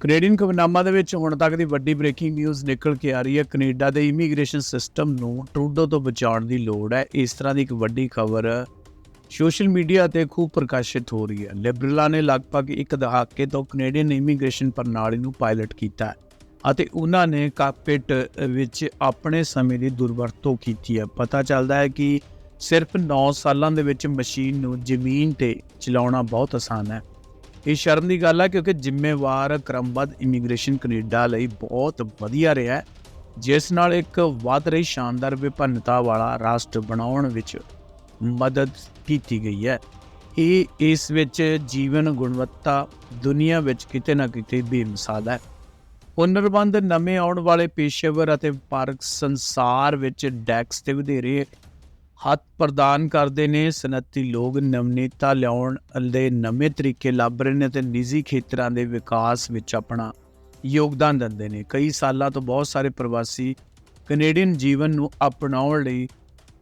Canadian ਖਬਰਨਾਮਾ ਦੇ ਵਿੱਚ ਹੁਣ ਤੱਕ ਦੀ ਵੱਡੀ ਬ੍ਰੇਕਿੰਗ ਨਿਊਜ਼ ਨਿਕਲ ਕੇ ਆ ਰਹੀ ਹੈ। ਕੈਨੇਡਾ ਦੇ ਇਮੀਗ੍ਰੇਸ਼ਨ ਸਿਸਟਮ ਨੂੰ ਟਰੂਡੋ ਤੋਂ ਬਚਾਉਣ ਦੀ ਲੋੜ ਹੈ। ਇਸ ਤਰ੍ਹਾਂ ਦੀ ਇੱਕ ਵੱਡੀ ਖਬਰ ਸੋਸ਼ਲ ਮੀਡੀਆ ਤੇ ਖੂਬ ਪ੍ਰਕਾਸ਼ਿਤ ਹੋ ਰਹੀ ਹੈ। ਲਿਬਰਲਾਂ ਨੇ ਲਗਭਗ ਇੱਕ ਦਹਾਕੇ ਤੋਂ ਕੈਨੇਡੀਅਨ ਇਮੀਗ੍ਰੇਸ਼ਨ ਪ੍ਰਣਾਲੀ ਨੂੰ ਪਾਇਲਟ ਕੀਤਾ ਅਤੇ ਉਹਨਾਂ ਨੇ ਕਾਕਪਿਟ ਵਿੱਚ ਆਪਣੇ ਸਮੇਂ ਦੀ ਦੁਰਵਰਤੋਂ ਕੀਤੀ ਹੈ। ਪਤਾ ਚੱਲਦਾ ਹੈ ਕਿ ਸਿਰਫ 9 ਸਾਲਾਂ ਦੇ ਵਿੱਚ ਮਸ਼ੀਨ ਨੂੰ ਜ਼ਮੀਨ ਤੇ ਚਲਾਉਣਾ ਬਹੁਤ ਆਸਾਨ ਹੈ। ਇਹ ਸ਼ਰਮ ਦੀ ਗੱਲ ਹੈ ਕਿਉਂਕਿ ਜ਼ਿੰਮੇਵਾਰ ਕ੍ਰਮਬੱਧ ਇਮੀਗ੍ਰੇਸ਼ਨ ਕੈਨੇਡਾ ਲਈ ਬਹੁਤ ਵਧੀਆ ਰਿਹਾ ਜਿਸ ਨਾਲ ਇੱਕ ਵੱਧ ਰਹੀ ਸ਼ਾਨਦਾਰ ਵਿਭਿੰਨਤਾ ਵਾਲਾ ਰਾਸ਼ਟਰ ਬਣਾਉਣ ਵਿੱਚ ਮਦਦ ਕੀਤੀ ਗਈ ਹੈ। ਇਹ ਇਸ ਵਿੱਚ ਜੀਵਨ ਗੁਣਵੱਤਾ ਦੁਨੀਆ ਵਿੱਚ ਕਿਤੇ ਨਾ ਕਿਤੇ ਬੇਮਿਸਾਲ ਹੈ। ਹੁਨਰਬੰਦ ਨਵੇਂ ਆਉਣ ਵਾਲੇ ਪੇਸ਼ੇਵਰ ਅਤੇ ਵਪਾਰਕ ਸੰਸਾਰ ਵਿੱਚ ਡੈਕਸ ਤੇ ਵਧੇਰੇ ਹੱਥ ਪ੍ਰਦਾਨ ਕਰਦੇ ਨੇ ਸਨਅਤੀ ਲੋਕ ਨਵਨੀਤਾ ਲਿਆਉਣ ਦੇ ਨਵੇਂ ਤਰੀਕੇ ਲੱਭ ਰਹੇ ਨੇ ਤੇ ਨਿੱਜੀ ਖੇਤਰਾਂ ਦੇ ਵਿਕਾਸ ਵਿੱਚ ਆਪਣਾ ਯੋਗਦਾਨ ਦਿੰਦੇ ਨੇ। ਕਈ ਸਾਲਾਂ ਤੋਂ ਬਹੁਤ ਸਾਰੇ ਪ੍ਰਵਾਸੀ ਕੈਨੇਡੀਅਨ ਜੀਵਨ ਨੂੰ ਅਪਣਾਉਣ ਲਈ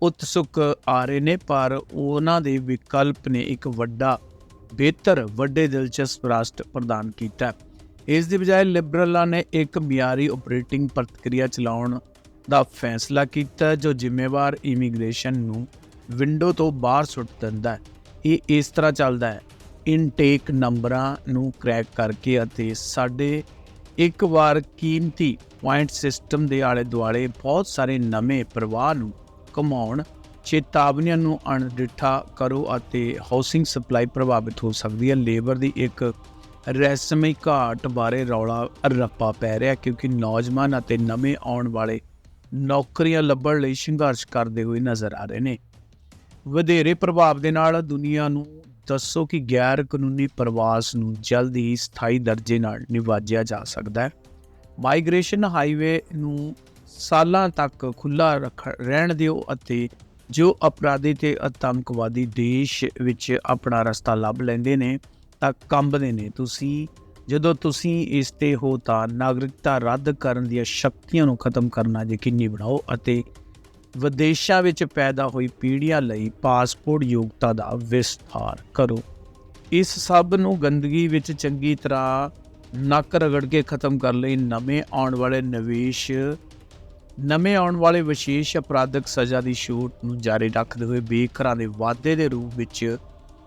ਉਤਸੁਕ ਆ ਰਹੇ ਨੇ, ਪਰ ਉਹਨਾਂ ਦੇ ਵਿਕਲਪ ਨੇ ਇੱਕ ਵੱਡਾ, ਬਿਹਤਰ, ਵੱਡੇ ਦਿਲਚਸਪ ਰਾਸ਼ਟਰ ਪ੍ਰਦਾਨ ਕੀਤਾ ਇਸ ਦੀ ਬਜਾਏ ਲਿਬਰਲਾਂ ਨੇ ਇੱਕ ਮਿਆਰੀ ਆਪਰੇਟਿੰਗ ਪ੍ਰਕਿਰਿਆ ਚਲਾਉਣ ਦਾ ਫੈਸਲਾ ਕੀਤਾ ਜੋ ਜ਼ਿੰਮੇਵਾਰ ਇਮੀਗ੍ਰੇਸ਼ਨ ਨੂੰ ਵਿੰਡੋ ਤੋਂ ਬਾਹਰ ਸੁੱਟ ਦਿੰਦਾ ਹੈ। ਇਹ ਇਸ ਤਰ੍ਹਾਂ ਚੱਲਦਾ ਹੈ। ਇਨਟੇਕ ਨੰਬਰਾਂ ਨੂੰ ਕ੍ਰੈਕ ਕਰਕੇ ਅਤੇ ਸਾਡੇ ਇੱਕ ਵਾਰ ਕੀਮਤੀ ਪੁਆਇੰਟ ਸਿਸਟਮ ਦੇ ਆਲੇ ਦੁਆਲੇ ਬਹੁਤ ਸਾਰੇ ਨਵੇਂ ਪ੍ਰਵਾਹ ਨੂੰ ਕਮਾਉਣ, ਚੇਤਾਵਨੀਆਂ ਨੂੰ ਅਣਡਿੱਠਾ ਕਰੋ ਅਤੇ ਹਾਊਸਿੰਗ ਸਪਲਾਈ ਪ੍ਰਭਾਵਿਤ ਹੋ ਸਕਦੀ ਹੈ। ਲੇਬਰ ਦੀ ਇੱਕ ਰਹੱਸਮਈ ਘਾਟ ਬਾਰੇ ਰੌਲਾ ਰੱਪਾ ਪੈ ਰਿਹਾ ਕਿਉਂਕਿ ਨੌਜਵਾਨ ਅਤੇ ਨਵੇਂ ਆਉਣ ਵਾਲੇ ਨੌਕਰੀਆਂ ਲੱਭਣ ਲਈ ਸੰਘਰਸ਼ ਕਰਦੇ ਹੋਏ ਨਜ਼ਰ ਆ ਰਹੇ ਨੇ। ਵਧੇਰੇ ਪ੍ਰਭਾਵ ਦੇ ਨਾਲ ਦੁਨੀਆ ਨੂੰ ਦੱਸੋ ਕਿ ਗੈਰ ਕਾਨੂੰਨੀ ਪ੍ਰਵਾਸ ਨੂੰ ਜਲਦ ਹੀ ਸਥਾਈ ਦਰਜੇ ਨਾਲ ਨਿਵਾਜਿਆ ਜਾ ਸਕਦਾ ਹੈ। ਮਾਈਗ੍ਰੇਸ਼ਨ ਹਾਈਵੇ ਨੂੰ ਸਾਲਾਂ ਤੱਕ ਖੁੱਲਾ ਰੱਖ, ਰਹਿਣ ਦਿਓ ਅਤੇ ਜੋ ਅਪਰਾਧੀ ਤੇ ਆਤੰਕਵਾਦੀ ਦੇਸ਼ ਵਿੱਚ ਆਪਣਾ ਰਸਤਾ ਲੱਭ ਲੈਂਦੇ ਨੇ, ਤਾਂ ਕੰਬਦੇ ਨੇ। ਤੁਸੀਂ ਜਦੋਂ ਤੁਸੀਂ ਇਸ ਤੇ ਹੋ ਤਾਂ ਨਾਗਰਿਕਤਾ ਰੱਦ ਕਰਨ ਦੀਆਂ ਸ਼ਕਤੀਆਂ ਨੂੰ ਖਤਮ ਕਰਨਾ ਯਕੀਨੀ ਬਣਾਓ ਅਤੇ ਵਿਦੇਸ਼ਾਂ ਵਿੱਚ ਪੈਦਾ ਹੋਈ ਪੀੜ੍ਹੀਆਂ ਲਈ ਪਾਸਪੋਰਟ ਯੋਗਤਾ ਦਾ ਵਿਸਥਾਰ ਕਰੋ। ਇਸ ਸਭ ਨੂੰ ਗੰਦਗੀ ਵਿੱਚ ਚੰਗੀ ਤਰ੍ਹਾਂ ਨੱਕ ਰਗੜ ਕੇ ਖਤਮ ਕਰਨ ਲਈ ਨਵੇਂ ਆਉਣ ਵਾਲੇ ਨਿਵੇਸ਼, ਨਵੇਂ ਆਉਣ ਵਾਲੇ ਵਿਸ਼ੇਸ਼ ਅਪਰਾਧਕ ਸਜ਼ਾ ਦੀ ਛੂਟ ਨੂੰ ਜਾਰੀ ਰੱਖਦੇ ਹੋਏ ਬੇਕਰਾਂ ਦੇ ਵਾਅਦੇ ਦੇ ਰੂਪ ਵਿੱਚ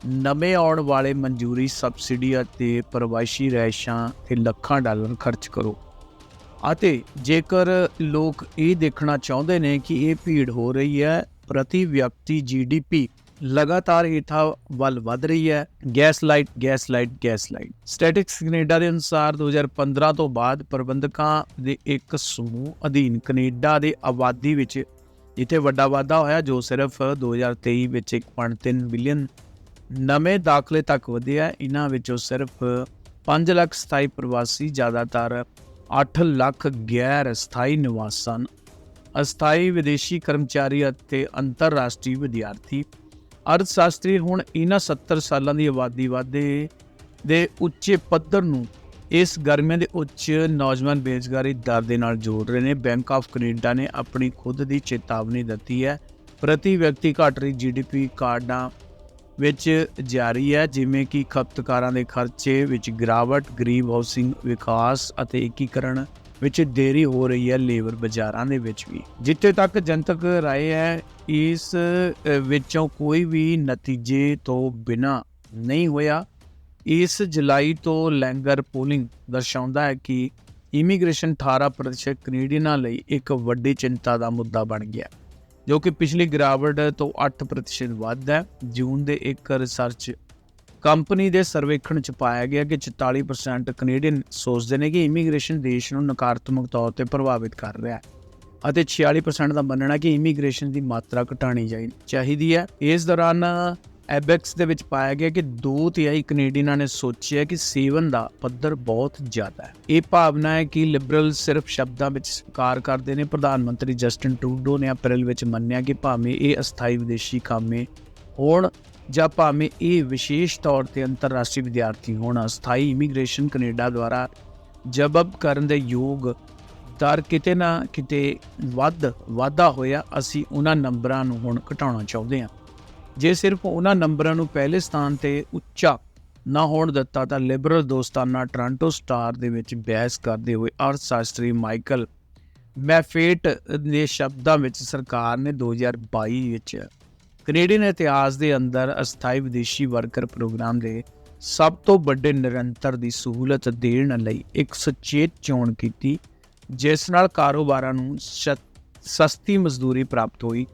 ਨਵੇਂ ਆਉਣ ਵਾਲੇ ਮਨਜ਼ੂਰੀ ਸਬਸਿਡੀ ਅਤੇ ਪ੍ਰਵਾਸੀ ਰਹਿਸ਼ਾਂ ਤੇ ਲੱਖਾਂ ਡਾਲਰ ਖਰਚ ਕਰੋ। ਅਤੇ ਜੇਕਰ ਲੋਕ ਇਹ ਦੇਖਣਾ ਚਾਹੁੰਦੇ ਨੇ ਕਿ ਇਹ ਭੀੜ ਹੋ ਰਹੀ ਹੈ, ਪ੍ਰਤੀ ਵਿਅਕਤੀ ਜੀਡੀਪੀ ਲਗਾਤਾਰ ਹੇਠਾਂ ਵੱਲ ਵਧ ਰਹੀ ਹੈ। Gas light gas light gas light statistics Canada ਦੇ ਅਨੁਸਾਰ 2015 ਤੋਂ ਬਾਅਦ ਪ੍ਰਬੰਧਕਾਂ ਦੇ ਇੱਕ ਸਮੂਹ ਅਧੀਨ ਕੈਨੇਡਾ ਦੇ ਆਬਾਦੀ ਵਿੱਚ ਜਿੱਥੇ ਵੱਡਾ ਵਾਧਾ ਹੋਇਆ, ਜੋ ਸਿਰਫ 2023 ਵਿੱਚ 1.3 ਬਿਲੀਅਨ ਨਵੇਂ ਦਾਖਲੇ ਤੱਕ ਵਧਿਆ। ਇਹਨਾਂ ਵਿੱਚੋਂ ਸਿਰਫ 5 ਲੱਖ ਸਥਾਈ ਪ੍ਰਵਾਸੀ ਜ਼ਿਆਦਾਤਰ 8 ਲੱਖ ਗੈਰ ਸਥਾਈ ਸਨ। ਅਸਥਾਈ ਵਿਦੇਸ਼ੀ ਕਰਮਚਾਰੀ ਅਤੇ ਅੰਤਰਰਾਸ਼ਟਰੀ ਵਿਦਿਆਰਥੀ। ਅਰਥਸ਼ਾਸਤਰੀ ਹੁਣ ਇਹਨਾਂ 70 ਸਾਲਾਂ ਦੀ ਆਬਾਦੀ ਵਾਧੇ ਦੇ ਉੱਚੇ ਪੱਧਰ ਨੂੰ ਇਸ ਗਰਮੀਆਂ ਦੇ ਉੱਚ ਨੌਜਵਾਨ ਬੇਰੁਜ਼ਗਾਰੀ ਦਰ ਦੇ ਨਾਲ ਜੋੜ ਰਹੇ ਨੇ। ਬੈਂਕ ਆਫ ਕੈਨੇਡਾ ਨੇ ਆਪਣੀ ਖੁਦ ਦੀ ਚੇਤਾਵਨੀ ਦਿੱਤੀ ਹੈ। ਪ੍ਰਤੀ ਵਿਅਕਤੀ ਘਟ ਰਹੀ ਜੀਡੀਪੀ ਕਾਰਡਾਂ ਵਿੱਚ ਜਾਰੀ ਹੈ, ਜਿਵੇਂ ਕਿ ਖਪਤਕਾਰਾਂ ਦੇ ਖਰਚੇ ਵਿੱਚ ਗਿਰਾਵਟ, ਗਰੀਬ ਹਾਊਸਿੰਗ ਵਿਕਾਸ ਅਤੇ ਏਕੀਕਰਨ ਵਿੱਚ ਦੇਰੀ ਹੋ ਰਹੀ ਹੈ, ਲੇਬਰ ਬਾਜ਼ਾਰਾਂ ਦੇ ਵਿੱਚ ਵੀ। ਜਿੱਥੇ ਤੱਕ ਜਨਤਕ ਰਾਏ ਹੈ, ਇਸ ਵਿੱਚੋਂ ਕੋਈ ਵੀ ਨਤੀਜੇ ਤੋਂ ਬਿਨਾ ਨਹੀਂ ਹੋਇਆ। ਇਸ ਜੁਲਾਈ ਤੋਂ ਲੈਂਗਰ ਪੋਲਿੰਗ ਦਰਸਾਉਂਦਾ ਹੈ ਕਿ ਇਮੀਗ੍ਰੇਸ਼ਨ 18% ਕੈਨੇਡੀਅਨਾਂ ਲਈ ਇੱਕ ਵੱਡੀ ਚਿੰਤਾ ਦਾ ਮੁੱਦਾ ਬਣ ਗਿਆ। ਜੋ ਕਿ ਪਿਛਲੀ ਗਿਰਾਵਟ ਤੋਂ 8% ਵੱਧ ਹੈ। ਜੂਨ ਦੇ ਇੱਕ ਰਿਸਰਚ ਕੰਪਨੀ ਦੇ ਸਰਵੇਖਣ ਚ ਪਾਇਆ ਗਿਆ ਕਿ 44% ਕੈਨੇਡੀਅਨ ਸੋਚਦੇ ਨੇ ਕਿ ਇਮੀਗ੍ਰੇਸ਼ਨ ਦੇਸ਼ ਨੂੰ ਨਕਾਰਾਤਮਕ ਤੌਰ ਤੇ ਪ੍ਰਭਾਵਿਤ ਕਰ ਰਿਹਾ ਹੈ ਅਤੇ 46% ਦਾ ਮੰਨਣਾ ਕਿ ਇਮੀਗ੍ਰੇਸ਼ਨ ਦੀ ਮਾਤਰਾ ਘਟਾਣੀ ਚਾਹੀ- ਚਾਹੀਦੀ ਹੈ। ਇਸ ਦੌਰਾਨ ਐਬੈਕਸ ਦੇ ਵਿੱਚ ਪਾਇਆ ਗਿਆ ਕਿ 2 ਤਿਹਾਈ ਕੈਨੇਡੀਅਨਾਂ ਨੇ ਸੋਚਿਆ ਕਿ ਸੇਵਨ ਦਾ ਪੱਧਰ ਬਹੁਤ ਜ਼ਿਆਦਾ ਹੈ। ਇਹ ਭਾਵਨਾ ਹੈ ਕਿ ਲਿਬਰਲ ਸਿਰਫ ਸ਼ਬਦਾਂ ਵਿੱਚ ਸਵੀਕਾਰ ਕਰਦੇ ਨੇ। ਪ੍ਰਧਾਨ ਮੰਤਰੀ ਜਸਟਿਨ ਟਰੂਡੋ ਨੇ ਅਪ੍ਰੈਲ ਵਿੱਚ ਮੰਨਿਆ ਕਿ ਭਾਵੇਂ ਇਹ ਅਸਥਾਈ ਵਿਦੇਸ਼ੀ ਕਾਮੇ ਹੋਣ ਜਾਂ ਭਾਵੇਂ ਇਹ ਵਿਸ਼ੇਸ਼ ਤੌਰ ਤੇ ਅੰਤਰਰਾਸ਼ਟਰੀ ਵਿਦਿਆਰਥੀ ਹੋਣ, ਅਸਥਾਈ ਇਮੀਗ੍ਰੇਸ਼ਨ ਕੈਨੇਡਾ ਦੁਆਰਾ ਜਬਬ ਕਰਨ ਦੇ ਯੋਗ ਦਰ ਕਿਤੇ ਨਾ ਕਿਤੇ ਵੱਧ, ਵਾਧਾ ਹੋਇਆ, ਅਸੀਂ ਉਹਨਾਂ ਨੰਬਰਾਂ ਨੂੰ ਹੁਣ ਘਟਾਉਣਾ ਚਾਹੁੰਦੇ ਹਾਂ। ਜੇ ਸਿਰਫ ਉਹਨਾਂ ਨੰਬਰਾਂ ਨੂੰ ਪਹਿਲੇ ਸਥਾਨ ਤੇ ਉੱਚਾ ਨਾ ਹੋਣ ਦਿੱਤਾ ਤਾਂ ਲਿਬਰਲ ਦੋਸਤਾਨਾ ਟੋਰਾਂਟੋ ਸਟਾਰ ਦੇ ਵਿੱਚ ਬਹਿਸ ਕਰਦੇ ਹੋਏ ਅਰਥ ਸ਼ਾਸਤਰੀ ਮਾਈਕਲ ਮੈਫੇਟ ਦੇ ਸ਼ਬਦਾਂ ਵਿੱਚ ਸਰਕਾਰ ਨੇ 2022 ਵਿੱਚ ਕੈਨੇਡੀਅਨ ਇਤਿਹਾਸ ਦੇ ਅੰਦਰ ਅਸਥਾਈ ਵਿਦੇਸ਼ੀ ਵਰਕਰ ਪ੍ਰੋਗਰਾਮ ਦੇ ਸਭ ਤੋਂ ਵੱਡੇ ਨਿਰੰਤਰ ਦੀ ਸਹੂਲਤ ਦੇਣ ਲਈ ਇੱਕ ਸੁਚੇਤ ਚੋਣ ਕੀਤੀ, ਜਿਸ ਨਾਲ ਕਾਰੋਬਾਰਾਂ ਨੂੰ ਸਸਤੀ ਮਜ਼ਦੂਰੀ ਪ੍ਰਾਪਤ ਹੋਈ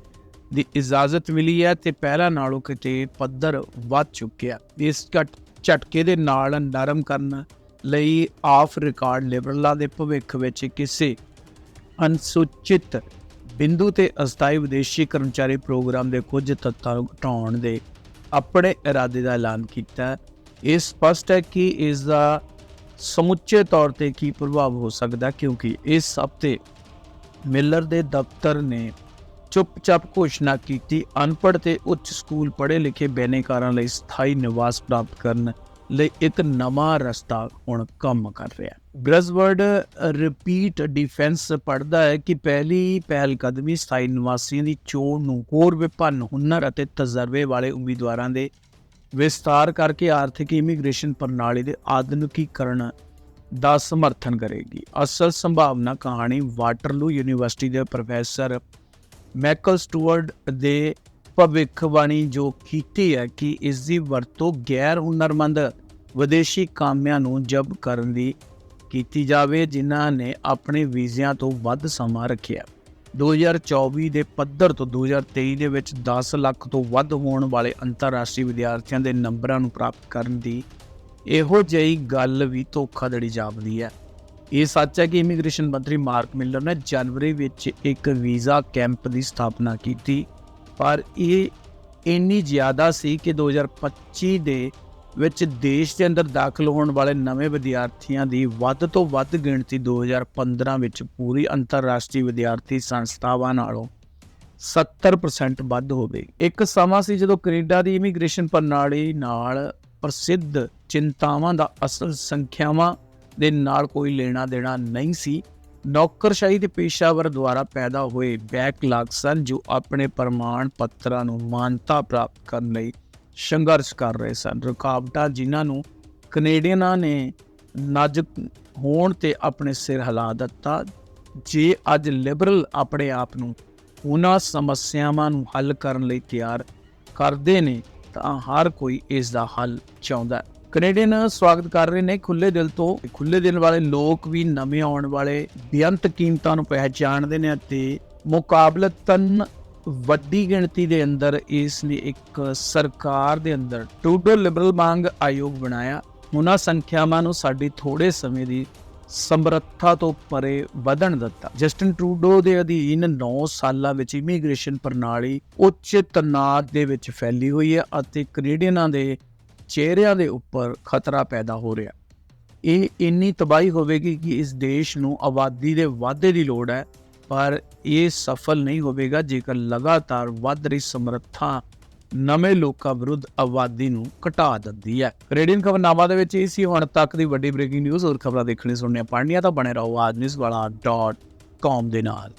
ਦੀ ਇਜਾਜ਼ਤ ਮਿਲੀ ਹੈ ਤੇ ਪਹਿਲਾਂ ਨਾਲੋਂ ਕਿਤੇ ਪੱਧਰ ਵੱਧ ਚੁੱਕਿਆ ਇਸ ਘਟ- ਝਟਕੇ ਦੇ ਨਾਲ ਨਰਮ ਕਰਨ ਲਈ ਆਫ ਰਿਕਾਰਡ ਲਿਬਰਲਾਂ ਦੇ ਭਵਿੱਖ ਵਿੱਚ ਕਿਸੇ ਅਨੁਸੂਚਿਤ ਬਿੰਦੂ ਤੇ ਅਸਥਾਈ ਵਿਦੇਸ਼ੀ ਕਰਮਚਾਰੀ ਪ੍ਰੋਗਰਾਮ ਦੇ ਕੁਝ ਤੱਤਾਂ ਨੂੰ ਘਟਾਉਣ ਦੇ ਆਪਣੇ ਇਰਾਦੇ ਦਾ ਐਲਾਨ ਕੀਤਾ ਇਹ ਸਪਸ਼ਟ ਹੈ ਕਿ ਇਸ ਦਾ ਸਮੁੱਚੇ ਤੌਰ ਤੇ ਕੀ ਪ੍ਰਭਾਵ ਹੋ ਸਕਦਾ ਕਿਉਂਕਿ ਇਸ ਹਫ਼ਤੇ ਮਿਲਰ ਦੇ ਦਫ਼ਤਰ ਨੇ ਚੁੱਪਚਾਪ ਘੋਸ਼ਣਾ ਕੀਤੀ। ਅਨਪੜ੍ਹ ਤੇ ਉੱਚ ਸਕੂਲ ਪੜ੍ਹੇ ਲਿਖੇ ਬੇਨੇਕਾਰਾਂ ਲਈ ਸਥਾਈ ਨਿਵਾਸ ਪ੍ਰਾਪਤ ਕਰਨ ਲਈ ਇੱਕ ਨਵਾਂ ਰਸਤਾ ਹੁਣ ਕੰਮ ਕਰ ਰਿਹਾ ਹੈ। ਬ੍ਰਜ਼ਵਰਡ ਰਿਪੀਟ ਡਿਫੈਂਸ ਪੜਦਾ ਹੈ ਕਿ ਪਹਿਲੀ ਪਹਿਲ ਕਦਮੀ ਸਥਾਈ ਨਿਵਾਸੀਆਂ ਦੀ ਚੋਣ ਨੂੰ ਹੋਰ ਵਿਭੰਨ ਹੁਨਰ ਅਤੇ ਤਜਰਬੇ ਵਾਲੇ ਉਮੀਦਵਾਰਾਂ ਦੇ ਵਿਸਤਾਰ ਕਰਕੇ ਆਰਥਿਕ ਇਮੀਗ੍ਰੇਸ਼ਨ ਪ੍ਰਣਾਲੀ ਦੇ ਆਧੁਨਿਕੀਕਰਨ ਦਾ ਸਮਰਥਨ ਕਰੇਗੀ। ਅਸਲ ਸੰਭਾਵਨਾ ਕਹਾਣੀ ਵਾਟਰਲੂ ਯੂਨੀਵਰਸਿਟੀ ਦੇ ਪ੍ਰੋਫੈਸਰ ਮੈਕਲ ਸਟੂਅਰਟ ਦੇ ਭਵਿੱਖਬਾਣੀ ਜੋ ਕੀਤੀ ਹੈ ਕਿ ਇਸ ਦੀ ਵਰਤੋਂ ਗੈਰ ਹੁਨਰਮੰਦ ਵਿਦੇਸ਼ੀ ਕਾਮਿਆਂ ਨੂੰ ਜਬ ਕਰਨ ਦੀ ਕੀਤੀ ਜਾਵੇ, ਜਿਨ੍ਹਾਂ ਨੇ ਆਪਣੇ ਵੀਜ਼ਿਆਂ ਤੋਂ ਵੱਧ ਸਮਾਂ ਰੱਖਿਆ। 2024 ਦੇ ਪੱਧਰ ਤੋਂ 2023 ਦੇ ਵਿੱਚ 10 ਲੱਖ ਤੋਂ ਵੱਧ ਹੋਣ ਵਾਲੇ ਅੰਤਰਰਾਸ਼ਟਰੀ ਵਿਦਿਆਰਥੀਆਂ ਦੇ ਨੰਬਰਾਂ ਨੂੰ ਪ੍ਰਾਪਤ ਕਰਨ ਦੀ ਇਹੋ ਜਿਹੀ ਗੱਲ ਵੀ ਧੋਖਾਧੜੀ ਜਾਪਦੀ ਹੈ। ਇਹ ਸੱਚ ਹੈ ਕਿ ਇਮੀਗ੍ਰੇਸ਼ਨ ਮੰਤਰੀ ਮਾਰਕ ਮਿਲਰ ਨੇ ਜਨਵਰੀ ਵਿੱਚ ਇੱਕ ਵੀਜ਼ਾ ਕੈਂਪ ਦੀ ਸਥਾਪਨਾ ਕੀਤੀ। ਪਰ ਇਹ ਇੰਨੀ ਜ਼ਿਆਦਾ ਸੀ ਕਿ 2025 ਦੇ ਵਿੱਚ ਦੇਸ਼ ਦੇ ਅੰਦਰ ਦਾਖਲ ਹੋਣ ਵਾਲੇ ਨਵੇਂ ਵਿਦਿਆਰਥੀਆਂ ਦੀ ਵੱਧ ਤੋਂ ਵੱਧ ਗਿਣਤੀ 2015 ਵਿੱਚ ਪੂਰੀ ਅੰਤਰਰਾਸ਼ਟਰੀ ਵਿਦਿਆਰਥੀ ਸੰਸਥਾਵਾਂ ਨਾਲੋਂ 70% ਵੱਧ ਹੋਵੇ ਇੱਕ ਸਮਾਂ ਸੀ ਜਦੋਂ ਕੈਨੇਡਾ ਦੀ ਇਮੀਗ੍ਰੇਸ਼ਨ ਪ੍ਰਣਾਲੀ ਨਾਲ ਪ੍ਰਸਿੱਧ ਚਿੰਤਾਵਾਂ ਦਾ ਅਸਲ ਸੰਖਿਆਵਾਂ ਦੇ ਨਾਲ ਕੋਈ ਲੈਣਾ ਦੇਣਾ ਨਹੀਂ ਸੀ। ਨੌਕਰਸ਼ਾਹੀ ਦੇ ਪੇਸ਼ਾਵਰ ਦੁਆਰਾ ਪੈਦਾ ਹੋਏ ਬੈਕਲਾਗ ਸਨ ਜੋ ਆਪਣੇ ਪ੍ਰਮਾਣ ਪੱਤਰਾਂ ਨੂੰ ਮਾਨਤਾ ਪ੍ਰਾਪਤ ਕਰਨ ਲਈ ਸੰਘਰਸ਼ ਕਰ ਰਹੇ ਸਨ। ਰੁਕਾਵਟਾਂ ਜਿਨ੍ਹਾਂ ਨੂੰ ਕੈਨੇਡੀਅਨਾਂ ਨੇ ਨਾਜ਼ੁਕ ਹੋਣ ਤੇ ਆਪਣੇ ਸਿਰ ਹਿਲਾ ਦਿੱਤਾ, ਜੇ ਅੱਜ ਲਿਬਰਲ ਆਪਣੇ ਆਪ ਨੂੰ ਉਹਨਾਂ ਸਮੱਸਿਆਵਾਂ ਨੂੰ ਹੱਲ ਕਰਨ ਲਈ ਤਿਆਰ ਕਰਦੇ ਨੇ, ਤਾਂ ਹਰ ਕੋਈ ਇਸ ਦਾ ਹੱਲ ਚਾਹੁੰਦਾ ਹੈ। ਕੈਨੇਡੀਅਨ ਸਵਾਗਤ ਕਰ ਰਹੇ ਨੇ ਖੁੱਲੇ ਦਿਲ ਤੋਂ। ਖੁੱਲੇ ਦਿਲ ਵਾਲੇ ਲੋਕ ਵੀ ਨਵੇਂ ਆਉਣ ਵਾਲੇ ਬੇਅੰਤ ਕੀਮਤਾਂ ਨੂੰ ਪਹਿਚਾਣਦੇ ਨੇ ਅਤੇ ਮੁਕਾਬਲਤਨ ਵੱਡੀ ਗਿਣਤੀ ਦੇ ਅੰਦਰ ਇਸ ਨੇ ਇੱਕ ਸਰਕਾਰ ਦੇ ਅੰਦਰ ਟਰੂਡੋ ਲਿਬਰਲ ਮੰਗ ਆਯੋਗ ਬਣਾਇਆ। ਉਹਨਾਂ ਸੰਖਿਆਵਾਂ ਨੂੰ ਸਾਡੀ ਥੋੜੇ ਸਮੇਂ ਦੀ ਸਮਰੱਥਾ ਤੋਂ ਪਰੇ ਵਧਣ ਦਿੱਤਾ। ਜਸਟਨ ਟਰੂਡੋ ਦੇ ਅਧੀਨ 9 ਸਾਲਾਂ ਵਿੱਚ ਇਮੀਗ੍ਰੇਸ਼ਨ ਪ੍ਰਣਾਲੀ ਉੱਚ ਤਣਾਅ ਦੇ ਵਿੱਚ ਫੈਲੀ ਹੋਈ ਹੈ ਅਤੇ ਕੈਨੇਡੀਅਨਾਂ ਦੇ ਚਿਹਰਿਆਂ ਦੇ ਉੱਪਰ ਖਤਰਾ ਪੈਦਾ ਹੋ ਰਿਹਾ ਇਹ ਇੰਨੀ ਤਬਾਹੀ ਹੋਵੇਗੀ ਕਿ ਇਸ ਦੇਸ਼ ਨੂੰ ਆਬਾਦੀ ਦੇ ਵਾਧੇ ਦੀ ਲੋੜ ਹੈ, ਪਰ ਇਹ ਸਫਲ ਨਹੀਂ ਹੋਵੇਗਾ ਜੇਕਰ ਲਗਾਤਾਰ ਵੱਧ ਰਹੀ ਸਮਰੱਥਾ ਨਵੇਂ ਲੋਕਾਂ ਵਿਰੁੱਧ ਆਬਾਦੀ ਨੂੰ ਘਟਾ ਦਿੰਦੀ ਹੈ। ਕੈਨੇਡੀਅਨ ਖਬਰਨਾਮਾ ਦੇ ਵਿੱਚ ਇਹ ਸੀ, ਹੁਣ ਤੱਕ ਦੀ ਵੱਡੀ ਬ੍ਰੇਕਿੰਗ ਨਿਊਜ਼, ਹੋਰ ਖਬਰਾਂ ਦੇਖਣੀ ਸੁਣਨੀਆਂ ਪੜ੍ਹਨੀਆਂ ਤਾਂ ਬਣੇ ਰਹੋ ਆਜਨਿਊਜ਼ ਵਾਲਾ .com ਦੇ ਨਾਲ।